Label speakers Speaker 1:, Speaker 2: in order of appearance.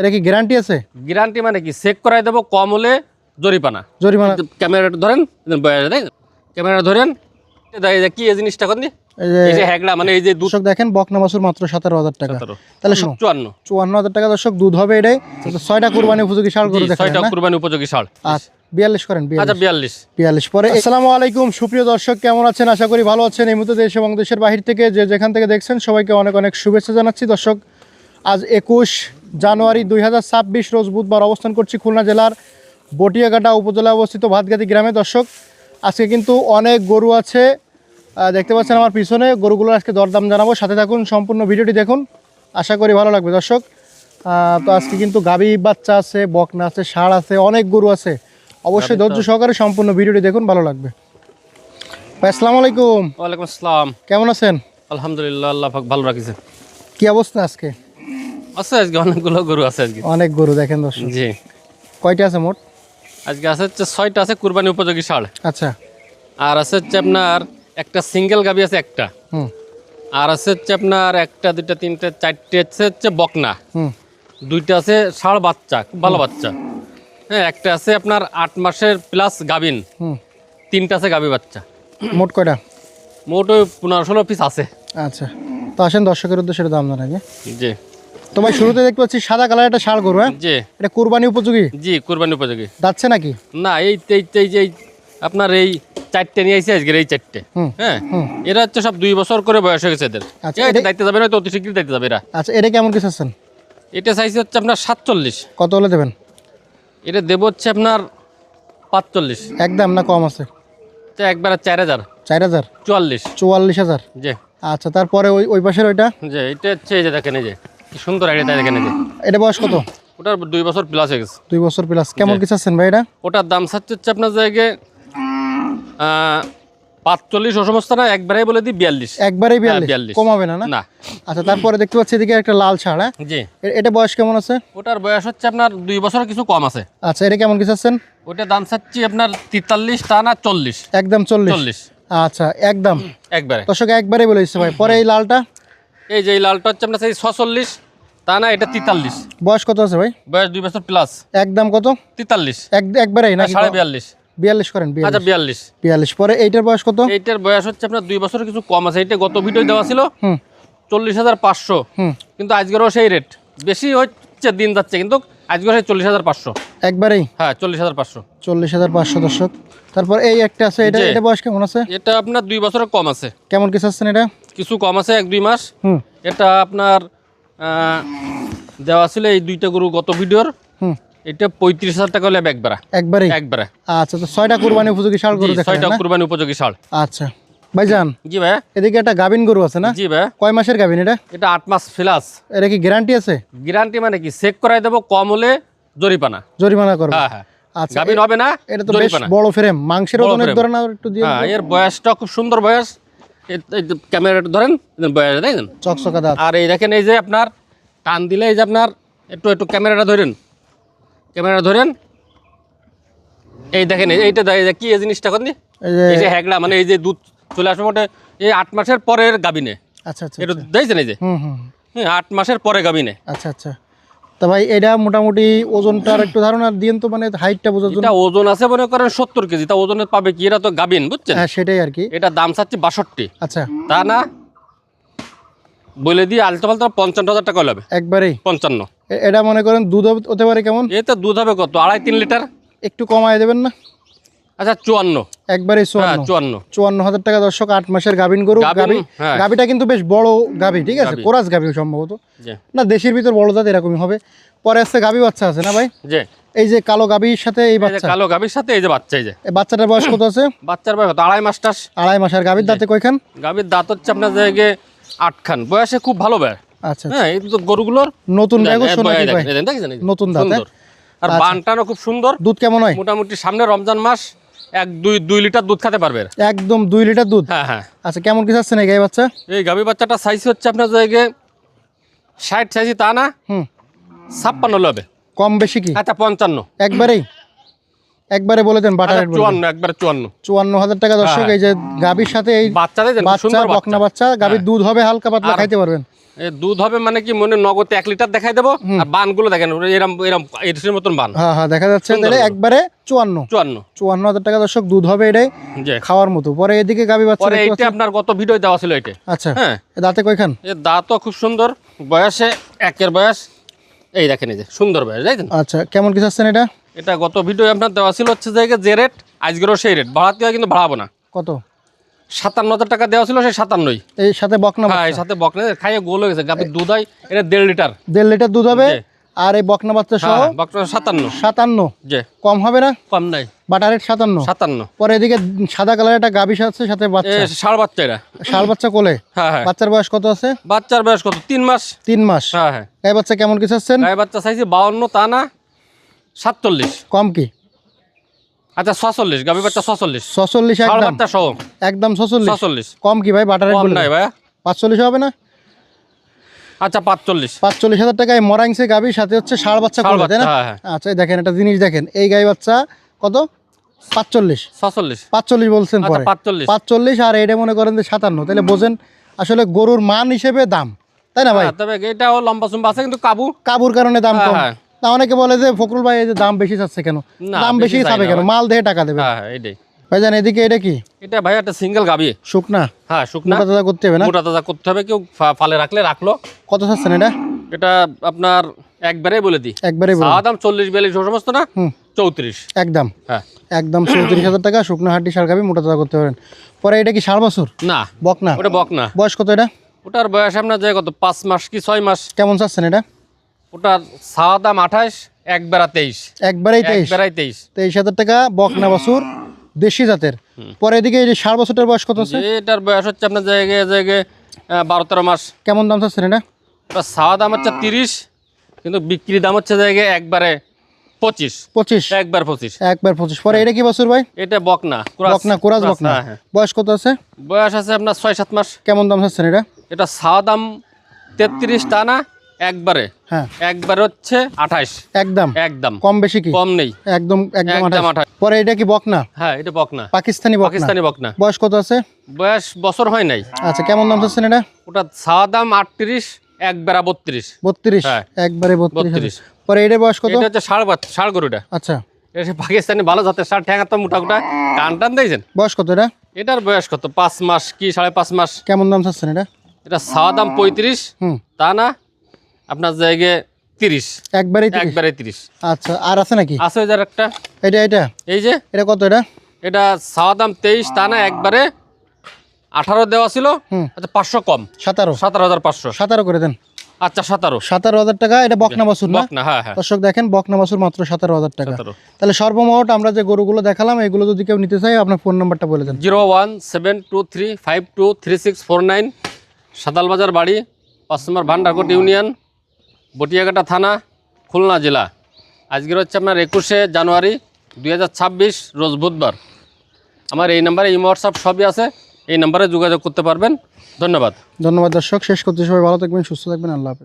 Speaker 1: এটা কি গ্যারান্টি আছে?
Speaker 2: গ্যারান্টি মানে কি? চেক করাই দেবো কম হলে জরিপানা
Speaker 1: জরিমানা।
Speaker 2: ক্যামেরাটা ধরেন ক্যামেরা ধরেন কি এই জিনিসটা কোন
Speaker 1: এই
Speaker 2: এই
Speaker 1: যে
Speaker 2: হ্যাগড়া মানে এই যে
Speaker 1: দর্শক দেখেন বকনা বাছুর মাত্র সতেরো হাজার টাকা। তাহলে
Speaker 2: চুয়ান্ন।
Speaker 1: চুয়ান্ন হাজার টাকা দর্শক দুধ হবে এটাই। ছয়টা কুরবানি উপযোগী
Speaker 2: ছয়টা কুরবানি উপযোগী
Speaker 1: আচ্ছা বিয়াল্লিশ করেন
Speaker 2: আচ্ছা
Speaker 1: বিয়াল্লিশ
Speaker 2: বিয়াল্লিশ।
Speaker 1: বিয়াল্লিশ পরে আসসালামু আলাইকুম সুপ্রিয় দর্শক কেমন আছেন? আশা করি ভালো আছেন। এই মুহূর্তে দেশ এবং দেশের বাহির থেকে যে যেখান থেকে দেখছেন সবাইকে অনেক অনেক শুভেচ্ছা জানাচ্ছি। দর্শক আজ একুশ জানুয়ারি দুই হাজার ছাব্বিশ রোজ বুধবার অবস্থান করছি খুলনা জেলার বটিয়াঘাটা উপজেলায় অবস্থিত ভাতগাতি গ্রামে। দর্শক আজকে কিন্তু অনেক গরু আছে। দেখতে পাচ্ছেন আমার পিছনে গরুগুলোর আজকে দরদাম জানাব। সাথে থাকুন সম্পূর্ণ ভিডিওটি দেখুন। আশা করি ভালো লাগবে। দর্শক তো আজকে কিন্তু গাবি বাচ্চা আছে বকনা আছে ষাঁড় আছে অনেক গরু আছে। অবশ্যই ধৈর্য সহকারে সম্পূর্ণ ভিডিওটি দেখুন ভালো লাগবে। আসসালামু আলাইকুম।
Speaker 2: ওয়ালাইকুম আসসালাম।
Speaker 1: কেমন আছেন?
Speaker 2: আলহামদুলিল্লাহ আল্লাহ পাক ভালো রাখিছে।
Speaker 1: কি অবস্থা আজকে?
Speaker 2: আছে আজকে অনেকগুলো গরু আছে আজকে।
Speaker 1: অনেক গরু দেখেন দর্শক।
Speaker 2: জি।
Speaker 1: কয়টা আছে মোট?
Speaker 2: আজকে আছে হচ্ছে ছয়টা আছে কুরবানি উপযোগী ষাড়
Speaker 1: আচ্ছা।
Speaker 2: আর আছে হচ্ছে আপনার একটা সিঙ্গেল গাবি আছে একটা।
Speaker 1: হুম।
Speaker 2: আর আছে হচ্ছে আপনার একটা দুইটা তিনটা চারটে আছে হচ্ছে বকনা।
Speaker 1: হুম।
Speaker 2: দুইটা আছে ষাড় বাচ্চা খুব ভালো বাচ্চা। হ্যাঁ একটা আছে আপনার আট মাসের প্লাস গাবিন।
Speaker 1: হুম।
Speaker 2: তিনটা আছে গাবি বাচ্চা।
Speaker 1: মোট কয়টা?
Speaker 2: মোট ওই পনেরো ষোলো পিস আছে।
Speaker 1: আচ্ছা। তো আসেন দর্শকের উদ্দেশ্যে দাম জানাই
Speaker 2: জি।
Speaker 1: তো ভাই শুরুতে দেখতে পাচ্ছি সাদা কালার একটা ষাড় গরু হ্যাঁ?
Speaker 2: জি।
Speaker 1: এটা কুরবানি উপযোগী?
Speaker 2: জি কুরবানি উপযোগী।
Speaker 1: যাচ্ছে নাকি?
Speaker 2: না এই এই যে আপনার এই চারটে নিয়ে আইসি আজকের এই চারটে
Speaker 1: হুম
Speaker 2: হ্যাঁ? এরা হচ্ছে সব দুই বছর করে বয়স হয়ে গেছে এদের।
Speaker 1: আচ্ছা, এটা-
Speaker 2: দায়িত্ব যাবে না তো অতি শীঘ্রই দায়িত্ব যাবে এরা।
Speaker 1: আচ্ছা এটা কেমন কিছু আছেন
Speaker 2: এটা চাইছে হচ্ছে আপনার সাতচল্লিশ।
Speaker 1: কত হলে দেবেন?
Speaker 2: এটা দেবো হচ্ছে আপনার পাঁচচল্লিশ।
Speaker 1: একদম না কম আছে?
Speaker 2: তো একবারে চার হাজার।
Speaker 1: চার হাজার?
Speaker 2: চুয়াল্লিশ।
Speaker 1: চুয়াল্লিশ হাজার?
Speaker 2: যে
Speaker 1: আচ্ছা তারপরে ওই ওই পাশের ওইটা?
Speaker 2: যে এটা হচ্ছে এই যে দেখেন এই যে। কি সুন্দর আইডিয়া দেখেন এই যে।
Speaker 1: এটা বয়স কত?
Speaker 2: ওটার দুই বছর প্লাস হয়ে গেছে।
Speaker 1: দুই বছর প্লাস কেমন কিছু আছেন ভাই এটা?
Speaker 2: ওটার দাম চাচ্ছে হচ্ছে আপনার জায়গায় পাঁচচল্লিশ না একবারেই বলে দিই বিয়াল্লিশ। হ্যাঁ,
Speaker 1: বিয়াল্লিশ।
Speaker 2: 42
Speaker 1: কমাবে না না? আচ্ছা তারপরে দেখতে পাচ্ছি এদিকে একটা লাল ছাড় হ্যাঁ?
Speaker 2: জি।
Speaker 1: এটা বয়স কেমন আছে?
Speaker 2: ওটার বয়স হচ্ছে আপনার দুই বছর কিছু কম আছে।
Speaker 1: আচ্ছা এটা কেমন কিছু আছেন
Speaker 2: ওটার দাম চাচ্ছি আপনার তেতাল্লিশ তা না চল্লিশ।
Speaker 1: একদম চল্লিশ।
Speaker 2: চল্লিশ।
Speaker 1: আচ্ছা একদম।
Speaker 2: একবারে।
Speaker 1: দর্শক একবারে বলে দিচ্ছে ভাই। পরে এই লালটা?
Speaker 2: এই যে এই লালটা হচ্ছে আপনার সেই ছচল্লিশ তা না এটা তেতাল্লিশ।
Speaker 1: বয়স কত আছে ভাই?
Speaker 2: বয়স দুই বছর প্লাস
Speaker 1: একদম কত?
Speaker 2: তেতাল্লিশ।
Speaker 1: এক একবারেই না
Speaker 2: সাড়ে বিয়াল্লিশ।
Speaker 1: বিয়াল্লিশ করেন
Speaker 2: আচ্ছা
Speaker 1: বিয়াল্লিশ।
Speaker 2: বিয়াল্লিশ।
Speaker 1: পরে এইটার বয়স কত?
Speaker 2: এইটার বয়স হচ্ছে আপনার দুই বছর কিছু কম আছে। এটা গত ভিডিও দেওয়া ছিল।
Speaker 1: হুম।
Speaker 2: চল্লিশ হাজার পাঁচশো।
Speaker 1: হুম।
Speaker 2: কিন্তু আজকেরও সেই রেট বেশি হচ্ছে দিন যাচ্ছে কিন্তু আজকের সেই চল্লিশ হাজার পাঁচশো।
Speaker 1: একবারেই?
Speaker 2: হ্যাঁ চল্লিশ হাজার পাঁচশো।
Speaker 1: চল্লিশ হাজার পাঁচশো দর্শক। তারপর এই একটা আছে এটা। এটা বয়স কেমন আছে?
Speaker 2: এটা আপনার দুই বছরের কম আছে।
Speaker 1: কেমন কিছু আছেন এটা?
Speaker 2: কিছু কম আছে এক দুই মাস। এটা আপনার দেওয়া ছিল এই দুইটা গরু গত ভিডিওর। এটা পঁয়ত্রিশ হাজার টাকা হলে একবারা। একবারে?
Speaker 1: আচ্ছা তো ছয়টা কুরবানি উপযোগী গরু
Speaker 2: ছয়টা কুরবানি উপযোগী ষাড়
Speaker 1: আচ্ছা। ভাইজান
Speaker 2: জি ভাই।
Speaker 1: এদিকে একটা গাবিন গরু আছে না?
Speaker 2: জি ভাই।
Speaker 1: কয় মাসের গাবিন এটা?
Speaker 2: এটা আট মাস ফ্লাস।
Speaker 1: এটা কি গ্যারান্টি আছে?
Speaker 2: গ্যারান্টি মানে কি? চেক করাই দেবো কম হলে
Speaker 1: জরিমানা। করবে।
Speaker 2: হ্যাঁ হ্যাঁ।
Speaker 1: আচ্ছা
Speaker 2: গাভিন হবে না
Speaker 1: এটা তো বেশ বড় ফ্রেম মাংসের ওজনের। ধরে না একটু দিয়ে
Speaker 2: হ্যাঁ এর বয়সটা খুব সুন্দর বয়স। ক্যামেরাটা ধরেন বয়স দেখেন
Speaker 1: চকচকা দাঁত।
Speaker 2: আর এই দেখেন এই যে আপনার টান দিলে এই যে আপনার একটু একটু ক্যামেরাটা ধরেন। ক্যামেরা ধরেন। এই দেখেন এই- এইটা দেখ- কি এই জিনিসটা কোন
Speaker 1: এই যে
Speaker 2: হ্যাগড়া মানে এই যে দুধ চলে আসে মোটে এই আট মাসের পরের গাবিনে।
Speaker 1: আচ্ছা আচ্ছা
Speaker 2: এটা দেখছেন এই যে?
Speaker 1: হুম হুম
Speaker 2: হ্যাঁ আট মাসের পরে গাবিনে।
Speaker 1: আচ্ছা আচ্ছা। তা ভাই এটা মোটামুটি ওজনটার একটু ধারণা দিন তো মানে হাইটটা বোঝার জন্য।
Speaker 2: এটা ওজন আছে মনে করেন সত্তর কেজি তা ওজনে পাবে কি? এরা তো গাবিন বুঝছেন?
Speaker 1: হ্যাঁ সেটাই আর কি।
Speaker 2: এটা দাম চাচ্ছি বাষট্টি।
Speaker 1: আচ্ছা।
Speaker 2: তা না? বলে দিয়ে আলতো ফালতো পঞ্চান্ন হাজার টাকা হবে।
Speaker 1: একবারেই?
Speaker 2: পঞ্চান্ন।
Speaker 1: এটা মনে করেন দুধ হতে- হতে পারে কেমন?
Speaker 2: এতে দুধ হবে কত? আড়াই তিন লিটার?
Speaker 1: একটু কমায় দেবেন না?
Speaker 2: আচ্ছা চুয়ান্ন।
Speaker 1: একবারেই
Speaker 2: হ্যাঁ
Speaker 1: চুয়ান্ন
Speaker 2: চুয়ান্ন
Speaker 1: হাজার টাকা দর্শক আট মাসের গাভিন গরু গাভি
Speaker 2: হ্যাঁ।
Speaker 1: গাভিটা কিন্তু বেশ বড় গাভি ঠিক আছে কোরাস গাভি সম্ভবত না দেশের ভিতর বড় জাত এরকমই হবে পরে আসছে গাভি বাচ্চা আছে না ভাই এই যে কালো গাভির সাথে এই বাচ্চা
Speaker 2: কালো গাভীর সাথে এই যে বাচ্চা এই যে
Speaker 1: বাচ্চাটার বয়স কত আছে
Speaker 2: বাচ্চার বয়স আড়াই মাস টাস
Speaker 1: আড়াই মাস আর গাভির দাঁতে কয়খান
Speaker 2: গাভীর দাঁত হচ্ছে আপনার জায়গায় আটখান বয়সে খুব ভালো ব্যয়
Speaker 1: আচ্ছা
Speaker 2: হ্যাঁ এই তো গরুগুলোর
Speaker 1: নতুন? নতুন দাঁত,
Speaker 2: আর
Speaker 1: আচ্ছা।
Speaker 2: বানটানো খুব সুন্দর
Speaker 1: দুধ কেমন হয়
Speaker 2: মোটামুটি সামনে রমজান মাস এক দুই দুই লিটার দুধ খেতে পারবে
Speaker 1: একদম দুই লিটার দুধ?
Speaker 2: হ্যাঁ হ্যাঁ।
Speaker 1: আচ্ছা কেমন কি চাচ্ছেন এই গাই বাচ্চা?
Speaker 2: এই গাভী বাচ্চাটা সাইজ হচ্ছে আপনার জায়গায় ষাট সাইজ তা না?
Speaker 1: হুম।
Speaker 2: ছাপ্পান্ন হবে
Speaker 1: কম বেশি কি?
Speaker 2: আচ্ছা পঞ্চান্ন।
Speaker 1: একবারেই? একবারে বলে দেন বাটার
Speaker 2: আচ্ছা, চুয়ান্ন একবার চুয়ান্ন।
Speaker 1: চুয়ান্ন হাজার টাকা দর্শক
Speaker 2: হ্যাঁ।
Speaker 1: এই যে গাভীর সাথে এই
Speaker 2: বাচ্চা দেখছেন
Speaker 1: বাচ্চা। বকনা
Speaker 2: বাচ্চা
Speaker 1: বাচ্চা গাভীর দুধ হবে হালকা পাতলা খাইতে পারবেন।
Speaker 2: এ দুধ হবে মানে কি মনে নগদে এক লিটার দেখাই দেবো আর বানগুলো দেখেন এরম এরম এটির মতন বান।
Speaker 1: হ্যাঁ হ্যাঁ দেখা যাচ্ছে তাহলে একবারে চুয়ান্ন।
Speaker 2: চুয়ান্ন।
Speaker 1: চুয়ান্ন হাজার টাকা দর্শক দুধ হবে এটাই খাওয়ার মতো। পরে এদিকে গাভী বাচ্চা
Speaker 2: পরে এইটা আপনার গত ভিডিও দেওয়া ছিল এটা
Speaker 1: আচ্ছা
Speaker 2: হ্যাঁ।
Speaker 1: এ দাঁতে কয়খান?
Speaker 2: এর দাঁতও খুব সুন্দর বয়সে একের বয়স। এই দেখেন এই যে সুন্দর ভাই তাই?
Speaker 1: আচ্ছা কেমন কিছু আসছেন এটা?
Speaker 2: এটা গত ভিডিও আপনার দেওয়া ছিল হচ্ছে যে যে রেট আজকেরও সেই রেট ভাড়াতে হয় কিন্তু ভাড়াবো না।
Speaker 1: কত?
Speaker 2: সাতান্ন হাজার টাকা দেওয়া ছিল সেই সাতান্নই।
Speaker 1: এই সাথে বকনা
Speaker 2: হ্যাঁ সাথে বকনা খাইয়ে গোল হয়ে গেছে। গাভীর দুধ হয় এটা দেড় লিটার।
Speaker 1: দেড় লিটার দুধ হবে। আর এই বকনা বাচ্চা সহ?
Speaker 2: হ্যাঁ বকনা সাতান্ন।
Speaker 1: সাতান্ন?
Speaker 2: যে
Speaker 1: কম হবে না?
Speaker 2: কম নাই।
Speaker 1: বাটার রেট সাতান্ন।
Speaker 2: সাতান্ন।
Speaker 1: পরে এদিকে সাদা কালার একটা গাভী আছে সাথে বাচ্চা।
Speaker 2: ষাড় বাচ্চা এটা।
Speaker 1: বাচ্চা কোলে?
Speaker 2: হ্যাঁ হ্যাঁ।
Speaker 1: বাচ্চার বয়স কত আছে?
Speaker 2: বাচ্চার বয়স কত? তিন মাস।
Speaker 1: তিন মাস।
Speaker 2: হ্যাঁ হ্যাঁ।
Speaker 1: গাই বাচ্চা কেমন কিছু চাচ্ছেন
Speaker 2: গায়ে বাচ্চা চাইছি বাউন্ন তা না সাতচল্লিশ।
Speaker 1: কম কি?
Speaker 2: আচ্ছা ছচল্লিশ। গাভী বাচ্চা ছচল্লিশ।
Speaker 1: ছচল্লিশ একদম।
Speaker 2: বাচ্চা সহ।
Speaker 1: একদম ছচল্লিশ।
Speaker 2: ছচল্লিশ।
Speaker 1: কম কি ভাই বাটার রেট
Speaker 2: নাই। ভাইয়া।
Speaker 1: পাঁচচল্লিশ হবে না?
Speaker 2: আচ্ছা পাঁচচল্লিশ।
Speaker 1: পাঁচচল্লিশ হাজার টাকায় মরাংসে গাভীর সাথে হচ্ছে ষাড় বাচ্চা তাই না?
Speaker 2: হ্যাঁ, হ্যাঁ।
Speaker 1: আচ্ছা দেখেন একটা জিনিস দেখেন এই গাই বাচ্চা কত? পাঁচচল্লিশ।
Speaker 2: ছচল্লিশ
Speaker 1: পাঁচচল্লিশ বলছেন
Speaker 2: আচ্ছা
Speaker 1: পরে।
Speaker 2: পাঁচচল্লিশ।
Speaker 1: আর এটা মনে করেন যে সাতান্ন। তাহলে বোঝেন আসলে গরুর মান হিসেবে দাম তাই না ভাই?
Speaker 2: হ্যাঁ, তবে এটাও লম্বা চুম্বা আছে কিন্তু কাবু
Speaker 1: কাবুর কারণে দাম কম। না অনেকে বলে যে ফকরুল ভাই এই যে দাম বেশি চাচ্ছে কেন? দাম
Speaker 2: বেশি
Speaker 1: চাবে কেন? মাল দেহে টাকা দেবে।
Speaker 2: এটাই।
Speaker 1: ভাইজান এদিকে এটা কি?
Speaker 2: এটা ভাই একটা সিঙ্গেল গাবি।
Speaker 1: শুকনা?
Speaker 2: হ্যাঁ শুকনা।
Speaker 1: মোটা তাজা করতে হবে না?
Speaker 2: মোটা তাজা করতে হবে কেউ ফালে রাখলে রাখল।
Speaker 1: কত চাচ্ছেন এটা?
Speaker 2: এটা আপনার একবারে বলে দিই।
Speaker 1: একবারে বলুন।
Speaker 2: চাওয়া দাম চল্লিশ বিয়াল্লিশ সমস্ত না? চৌত্রিশ।
Speaker 1: একদম।
Speaker 2: হ্যাঁ।
Speaker 1: একদম চৌত্রিশ হাজার টাকা শুকনো হাড্ডি সার খাবি মোটা তাজা করতে পারেন। পরে এটা কি সার বছর?
Speaker 2: না।
Speaker 1: বক না
Speaker 2: ওটা বক না
Speaker 1: বয়স কত এটা?
Speaker 2: ওটার বয়স আপনার যায় কত পাঁচ মাস কি ছয় মাস?
Speaker 1: কেমন চাচ্ছেন এটা?
Speaker 2: ওটার চাওয়া দাম আঠাশ এক বেড়া তেইশ।
Speaker 1: একবারেই
Speaker 2: এক
Speaker 1: তেইশ।
Speaker 2: বেড়াই তেইশ।
Speaker 1: তেইশ হাজার টাকা বকনা বাছুর। দেশি জাতের। পরে এদিকে এই যে ষাট বছরের বয়স কত আছে?
Speaker 2: এটার বয়স হচ্ছে আপনার জায়গায় জায়গায় বারো তেরো মাস।
Speaker 1: কেমন দাম চাচ্ছেন এটা?
Speaker 2: চাওয়া দাম হচ্ছে তিরিশ কিন্তু বিক্রি দাম হচ্ছে জায়গায় একবারে পঁচিশ।
Speaker 1: পঁচিশ?
Speaker 2: একবার পঁচিশ।
Speaker 1: একবার পঁচিশ। পরে এটা কি বছর ভাই?
Speaker 2: এটা বকনা
Speaker 1: বকনা বকনা।
Speaker 2: হ্যাঁ, হ্যাঁ।
Speaker 1: বয়স কত আছে?
Speaker 2: বয়স আছে আপনার ছয় সাত মাস।
Speaker 1: কেমন দাম চাচ্ছেন এটা?
Speaker 2: এটা চাওয়া দাম তেত্রিশ টানা। একবারে।
Speaker 1: হ্যাঁ।
Speaker 2: একবারে হচ্ছে আঠাইশ
Speaker 1: একদম।
Speaker 2: একদম।
Speaker 1: কম বেশি কি?
Speaker 2: কম নেই।
Speaker 1: একদম একদম আঠাশ। পরে এটা কি বকনা?
Speaker 2: হ্যাঁ এটা বকনা।
Speaker 1: পাকিস্তানি
Speaker 2: পাকিস্তানি বকনা।
Speaker 1: বয়স কত আছে?
Speaker 2: বয়স বছর হয় নাই।
Speaker 1: আচ্ছা কেমন দাম চাচ্ছেন এটা?
Speaker 2: ওটা চাওয়া দাম আটত্রিশ এক বেড়া বত্রিশ।
Speaker 1: বত্রিশ?
Speaker 2: হ্যাঁ।
Speaker 1: একবারে বত্রিশ পরে এটা বয়স কত?
Speaker 2: এটা হচ্ছে বাচ্চা ষাড় গরুটা।
Speaker 1: আচ্ছা।
Speaker 2: এটা পাকিস্তানি ভালো জাতের ষাড় ঠ্যাঙা তো মোটা মোটা টান টান দিয়েছেন।
Speaker 1: বয়স কত এটা?
Speaker 2: এটার বয়স কত? পাঁচ মাস কি সাড়ে পাঁচ মাস।
Speaker 1: কেমন দাম চাচ্ছেন এটা?
Speaker 2: এটা চাওয়া দাম পঁয়ত্রিশ।
Speaker 1: হুম।
Speaker 2: তা না আপনার জায়গায় তিরিশ।
Speaker 1: একবারেই তিরিশ।
Speaker 2: একবারে তিরিশ।
Speaker 1: আচ্ছা আর আছে নাকি?
Speaker 2: আছে যার একটা
Speaker 1: এটা এটা?
Speaker 2: এই যে?
Speaker 1: এটা কত এটা?
Speaker 2: এটা চাওয়া দাম তেইশ তা না একবারে আঠারো দেওয়া ছিল। আচ্ছা পাঁচশো কম।
Speaker 1: সাতারো।
Speaker 2: সতেরো হাজার পাঁচশো।
Speaker 1: সাতারো করে দেন।
Speaker 2: আচ্ছা সতেরো।
Speaker 1: সাতারো হাজার টাকা এটা বকনা বাছুর না?
Speaker 2: হ্যাঁ হ্যাঁ।
Speaker 1: দর্শক দেখেন বকনা বাছুর মাত্র সতেরো হাজার টাকা। তাহলে সর্বমোট আমরা যে গরুগুলো দেখালাম এগুলো যদি কেউ নিতে চাই আপনার ফোন নাম্বারটা বলে দেন।
Speaker 2: Zero one seven two three five two three six four nine Sadalbazar বাড়ি পাঁচ নম্বর ভান্ডারকোট ইউনিয়ন। বটিয়াঘাটা থানা, খুলনা জেলা। আজকের হচ্ছে আপনার একুশে জানুয়ারি দুই হাজার ছাব্বিশ, রোজ বুধবার। আমার এই নাম্বারে ইমো, হোয়াটসঅ্যাপ সবই আছে, এই নাম্বারে যোগাযোগ করতে পারবেন। ধন্যবাদ।
Speaker 1: ধন্যবাদ দর্শক, শেষ করতে সবাই ভালো থাকবেন, সুস্থ থাকবেন, আল্লাহ হাফেজ।